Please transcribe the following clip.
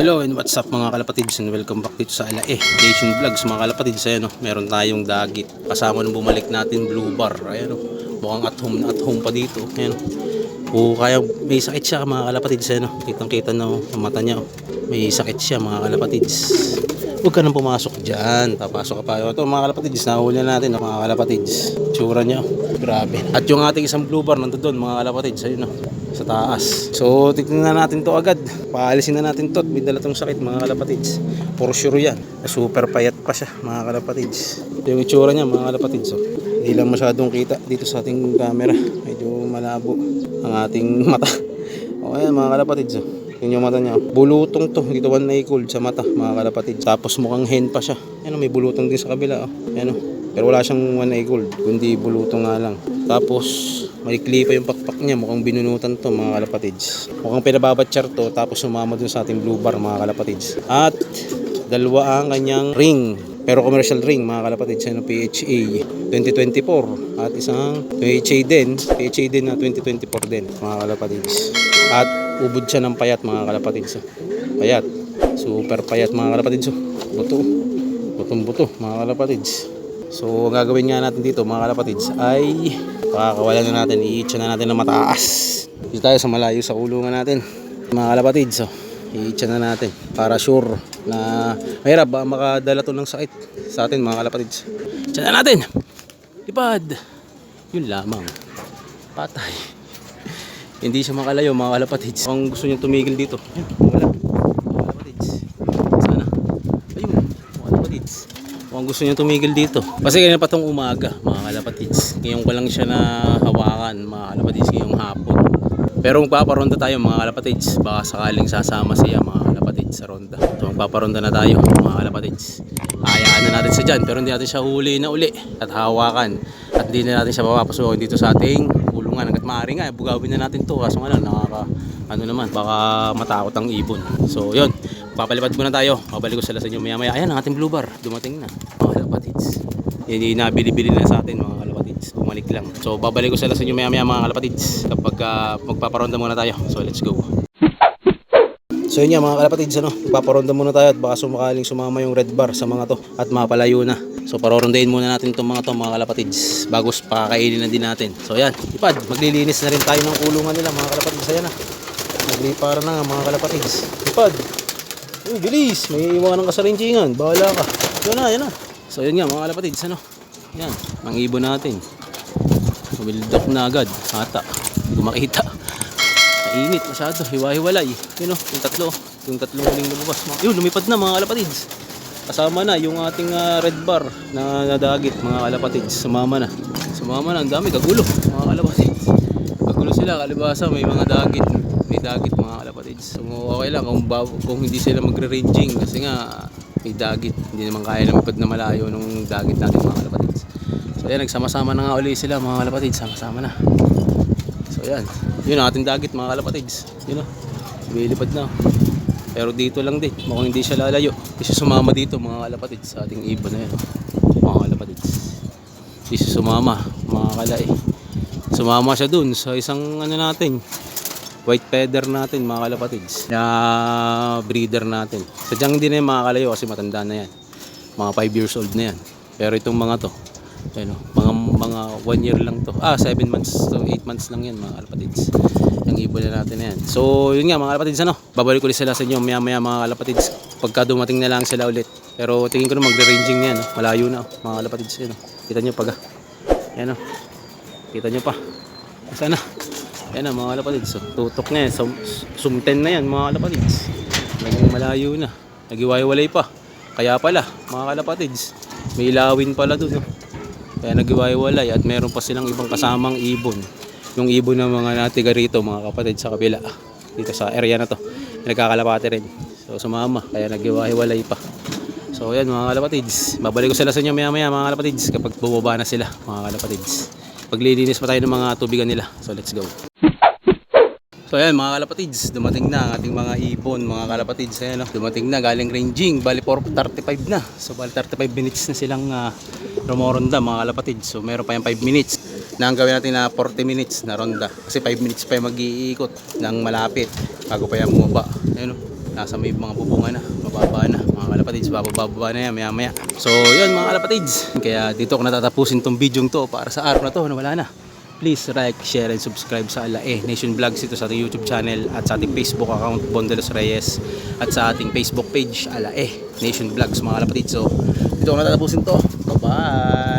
Hello and what's up mga kalapatids and welcome back dito sa Alae Nation Vlogs. Mga kalapatids ayan o, meron tayong dagit kasama nung bumalik natin blue bar. Ayan o, mukhang at home na at home pa dito. Ayan o, kaya may sakit siya mga kalapatids ayan o, kitang kita na o, mata niya o. may sakit siya mga kalapatids. Huwag ka nang pumasok dyan papasok ka pa ito mga kalapatids nahuli na natin mga kalapatids tsura niya grabe at yung ating isang blue bar nandun doon mga kalapatids ayun o sa taas. So, tignan na natin to agad. Paalisin na natin to may dala tong sakit mga kalapatids. For sure yan. Super payat pa siya mga kalapatids. Ito yung itsura niya mga kalapatids. Oh. Hindi lang masyadong kita dito sa ating camera. Medyo malabo ang ating mata. O ayan mga kalapatids. Oh. Yun yung mata niya. Bulutong to. Dito one eye cold sa mata mga kalapatids. Tapos mukhang hen pa siya. Ayan may bulutong din sa kabila. Oh. Ayan. Pero wala siyang one eye gold, kundi bulutong nga lang. Tapos, maikli pa yung pakpak niya, mukhang binunutan to mga kalapatids. Mukhang pinababatsyar to, tapos sumama dun sa ating blue bar mga kalapatids. At, dalawa ang kanyang ring. Pero commercial ring mga kalapatids, ano, PHA 2024. At isang PHA din, PHA din na 2024 din mga kalapatids. At, ubod siya ng payat mga kalapatids. Payat. Super payat mga kalapatids. Buto. Butong buto mga kalapatids. So, ang gagawin nga natin dito mga kalapatids ay pakakawalan na natin, i-itcha na natin na mataas. Dito tayo sa malayo sa kulungan natin. Mga kalapatids, so, i-itcha na natin para sure na mahirap ba makadala to ng sakit sa atin mga kalapatids. Itcha na natin! Lipad! Yun lamang. Patay. Hindi siya makalayo mga kalapatids. Kung gusto niyo tumigil dito, wala. Mga kalapatids. Sana. Ayun, mga kalapatids. Kung gusto niyo tumigil dito. Kasi ganyan pa tong umaga, mga kalapatids. Ngayon ko lang siya na hawakan, mga kalapatids, ngayong hapon. Pero magpaparonda tayo, mga kalapatids. Baka sakaling sasama siya, mga kalapatids, sa ronda. So, magpaparonda na tayo, mga kalapatids. Hayaan na natin siya dyan, pero hindi natin siya huli na uli at hawakan. At hindi na natin siya papapasukin dito sa ating kulungan. Hanggat maaari nga, bugawin na natin to. Kaso nga lang, nakaka, ano naman, baka matakot ang ibon. So, yun. Papalipad muna tayo. Babalik ko sila sa inyo maya maya. Ayan, ang ating blue bar. Dumating na. Mga kalapatids. Yan yung nabili-bili na sa atin mga kalapatids. Bumalik lang. So, babalik ko sila sa inyo maya maya mga kalapatids. Kapag ah, magpaparonda muna tayo. So, let's go. So yun nga mga kalapatids ano, paparonda muna tayo at baka sumakaling sumama yung red bar sa mga to at mapalayo na. So parorondahin muna natin itong mga to mga kalapatids bago pakakainin na din natin. So yan, ipad, maglilinis na rin tayo ng kulungan nila mga kalapatids. Ayan na, naglipara na nga mga kalapatids. Ipad, uy bilis, may iwanan ka sa rincingan, bahala ka. Yan na, yan na. So yun nga mga kalapatids ano, yan, ang ibon natin. Bumildok na agad, hata, hindi ko makita. Mainit masyado, hiwa-hiwalay. Yun o, yung tatlo. Yung tatlong huling lumabas. Yun, lumipad na mga kalapatids. Kasama na yung ating ah, red bar na nadagit mga kalapatids. Sumama na. Sumama na, ang dami, kagulo mga kalapatids. Kagulo sila, kalibasa, may mga dagit. May dagit mga kalapatids. So okay lang kung, kung hindi sila magre-ranging kasi nga may dagit. Hindi naman kaya lumipad na malayo nung dagit natin mga kalapatids. So ayan, nagsama-sama na nga uli sila mga kalapatids. Sama-sama na. So yan. Yun ang ating dagit mga kalapatids. Yun o. Lumilipad na. Pero dito lang din. Mukhang hindi siya lalayo. Hindi sumama dito mga kalapatids sa ating ibon na yan. Mga kalapatids. Hindi sumama mga kalay. Sumama siya dun sa isang ano natin. White feather natin mga kalapatids. Na breeder natin. Sadyang hindi na yung mga kalayo kasi matanda na yan. Mga 5 years old na yan. Pero itong mga to, ano, mga mga 1 year lang to. Ah, 7 months to 8 months lang yan mga kalapatids. Yung ibon na natin na yan. So, yun nga mga kalapatids ano. Babalik ulit sila sa inyo maya maya mga kalapatids. Pagka dumating na lang sila ulit. Pero tingin ko na magre-ranging yan. No? Malayo na mga kalapatids. Yan. Kita nyo pag ah. Oh. Kita nyo pa. Sana. Yan na mga kalapatids. So, tutok na yan. Sum, sumten na yan mga kalapatids. Naging malayo na. Nagiwaywalay pa. Kaya pala mga kalapatids. May ilawin pala dun. Oh. Kaya nagiwaywalay at meron pa silang ibang kasamang ibon. Yung ibon ng mga natiga rito, mga kapatid sa kabila. Dito sa area na to. Nagkakalapati rin. So sumama, kaya nagiwahiwalay pa. So yan mga kalapatids. Babalik ko sila sa inyo maya maya mga kalapatids kapag bumaba na sila mga kalapatids. Paglilinis pa tayo ng mga tubigan nila. So let's go. So ayan mga kalapatids, dumating na ang ating mga ibon, mga kalapatids. Ayan, no? Dumating na, galing ranging, bali 4.35 na. So bali 35 minutes na silang uh, rumoronda mga kalapatids. So meron pa yung 5 minutes na ang gawin natin na 40 minutes na ronda. Kasi 5 minutes pa yung mag-iikot ng malapit bago pa yung bumaba. Ayan, no? nasa may mga bubunga na, mababa na, mga kalapatids, bababa na yan, maya maya. So, yun mga kalapatids. Kaya dito ko natatapusin tong video to para sa araw na to, na wala na. Please like, share, and subscribe sa Alae Nation Vlogs ito sa ating YouTube channel at sa ating Facebook account Bondelos Reyes at sa ating Facebook page Alae Nation Vlogs mga kalapatids. So, dito ko natatapusin to. Bye-bye!